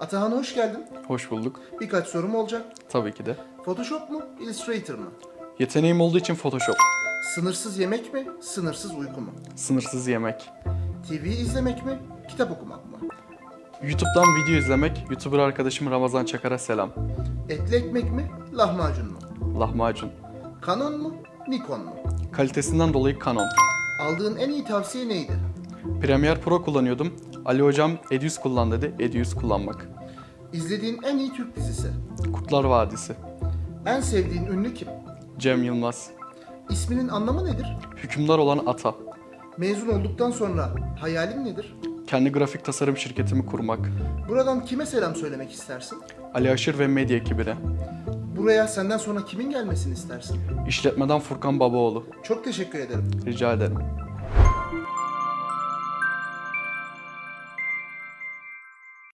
Atahan hoş geldin. Hoş bulduk. Birkaç sorum olacak. Tabii ki de. Photoshop mu, Illustrator mı? Yeteneğim olduğu için Photoshop. Sınırsız yemek mi, sınırsız uyku mu? Sınırsız yemek. TV izlemek mi, kitap okumak mı? YouTube'dan video izlemek. YouTuber arkadaşım Ramazan Çakar'a selam. Etli ekmek mi, lahmacun mu? Lahmacun. Canon mu, Nikon mu? Kalitesinden dolayı Canon. Aldığın en iyi tavsiye neydi? Premiere Pro kullanıyordum. Ali hocam Edius kullan dedi. Edius kullanmak. İzlediğin en iyi Türk dizisi? Kurtlar Vadisi. En sevdiğin ünlü kim? Cem Yılmaz. İsminin anlamı nedir? Hükümdar olan ata. Mezun olduktan sonra hayalin nedir? Kendi grafik tasarım şirketimi kurmak. Buradan kime selam söylemek istersin? Ali Aşır ve medya ekibine. Buraya senden sonra kimin gelmesini istersin? İşletmeden Furkan Babaoğlu. Çok teşekkür ederim. Rica ederim.